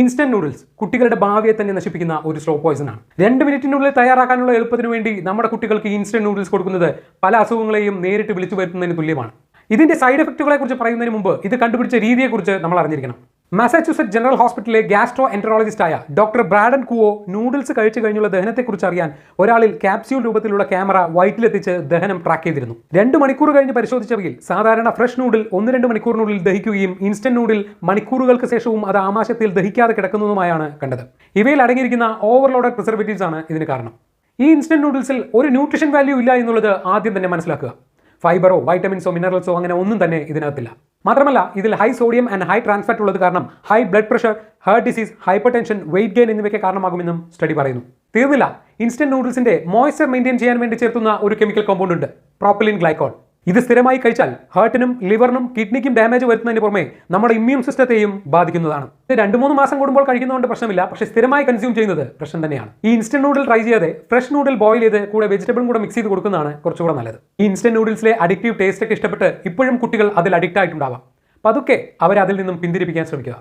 Instant noodles കുട്ടികളുടെ ഭാവിയെ തന്നെ നശിപ്പിക്കുന്ന ഒരു സ്ലോ പോയിസൺ ആണ്. രണ്ട് മിനിറ്റിനുള്ളിൽ തയ്യാറാക്കാനുള്ള എളുപ്പത്തിന് വേണ്ടി നമ്മുടെ കുട്ടികൾക്ക് ഇൻസ്റ്റന്റ് നൂഡിൽസ് കൊടുക്കുന്നത് പല അസുഖങ്ങളെയും നേരിട്ട് വിളിച്ചു വരുത്തുന്നതിന് തുല്യമാണ്. ഇതിന്റെ സൈഡ് എഫക്റ്റുകളെ കുറിച്ച് പറയുന്നതിന് മുമ്പ് ഇത് കണ്ടുപിടിച്ച രീതിയെക്കുറിച്ച് നമ്മൾ അറിഞ്ഞിരിക്കണം. മാസാച്യൂസെറ്റ് ജനറൽ ഹോസ്പിറ്റലിലെ ഗ്യാസ്ട്രോ എൻട്രോളജിസ്റ്റായ ഡോക്ടർ ബ്രാഡൻ കുവോ നൂഡിൽസ് കഴിച്ചു കഴിഞ്ഞുള്ള ദഹനത്തെക്കുറിച്ച് അറിയാൻ ഒരാളിൽ ക്യാപ്സ്യൂൾ രൂപത്തിലുള്ള ക്യാമറ വയറ്റിലെത്തിച്ച് ദഹനം ട്രാക്ക് ചെയ്തിരുന്നു. രണ്ട് മണിക്കൂർ കഴിഞ്ഞ് പരിശോധിച്ചവയിൽ സാധാരണ ഫ്രഷ് നൂഡിൽ ഒന്ന് രണ്ട് മണിക്കൂറിനുള്ളിൽ ദഹിക്കുകയും ഇൻസ്റ്റന്റ് നൂഡിൽ മണിക്കൂറുകൾക്ക് ശേഷവും അത് ആമാശയത്തിൽ ദഹിക്കാതെ കിടക്കുന്നതുമായാണ് കണ്ടത്. ഇവയിൽ അടങ്ങിയിരിക്കുന്ന ഓവർലോഡ് പ്രിസർവേറ്റീവ്സ് ആണ് ഇതിന് കാരണം. ഈ ഇൻസ്റ്റന്റ് നൂഡിൽസിൽ ഒരു ന്യൂട്രീഷൻ വാല്യൂ ഇല്ല എന്നുള്ളത് ആദ്യം തന്നെ മനസ്സിലാക്കുക. ഫൈബറോ വൈറ്റമിൻസോ മിനറൽസോ അങ്ങനെ ഒന്നും തന്നെ ഇതിനകത്തില്ല. മാത്രമല്ല ഇതിൽ high sodium and high trans fat ഉള്ളത് കാരണം high blood pressure heart disease hypertension weight gain എന്നിവയ്ക്ക് കാരണമാകുമെന്നും സ്റ്റഡി പറയുന്നു. തീർന്നില്ല ഇൻസ്റ്റന്റ് നൂഡിൽസിന്റെ മോയ്സ്ചർ മെയിന്റെയിൻ ചെയ്യാൻ വേണ്ടി ചേർത്തുന്ന ഒരു കെമിക്കൽ കോമ്പൗണ്ട് ഉണ്ട് പ്രോപ്പിലിൻ ഗ്ലൈക്കോൾ ഇത് സ്ഥിരമായി കഴിച്ചാൽ ഹാർട്ടിനും ലിവറിനും കിഡ്നിക്കും ഡാമേജ് വരുത്തുന്നതിന് പുറമെ നമ്മുടെ ഇമ്മ്യൂൺ സിസ്റ്റത്തെയും ബാധിക്കുന്നതാണ്. ഇത് രണ്ട് മൂന്ന് മാസം കൂടുമ്പോൾ കഴിക്കുന്നതുകൊണ്ട് പ്രശ്നമില്ല പക്ഷേ സ്ഥിരമായി കൺസ്യൂം ചെയ്യുന്നത് പ്രശ്നം തന്നെയാണ്. ഈ ഇൻസ്റ്റന്റ് നൂഡിൽ ട്രൈ ചെയ്യാതെ ഫ്രഷ് നൂഡിൽ ബോയിൽ ചെയ്ത് കൂടെ വെജിറ്റബിളും കൂടെ മിക്സ് ചെയ്ത് കൊടുക്കുന്നതാണ് കുറച്ചുകൂടെ നല്ലത്. ഈ ഇൻസ്റ്റന്റ് നൂഡിൽസിലെ അഡിക്റ്റീവ് ടേസ്റ്റ് ഒക്കെ ഇഷ്ടപ്പെട്ട് ഇപ്പോഴും കുട്ടികൾ അതിൽ അഡിക്റ്റ് ആയിട്ടുണ്ടാവാം. പതുക്കെ അവരതിൽ നിന്നും പിന്തിരിപ്പിക്കാൻ ശ്രമിക്കുക.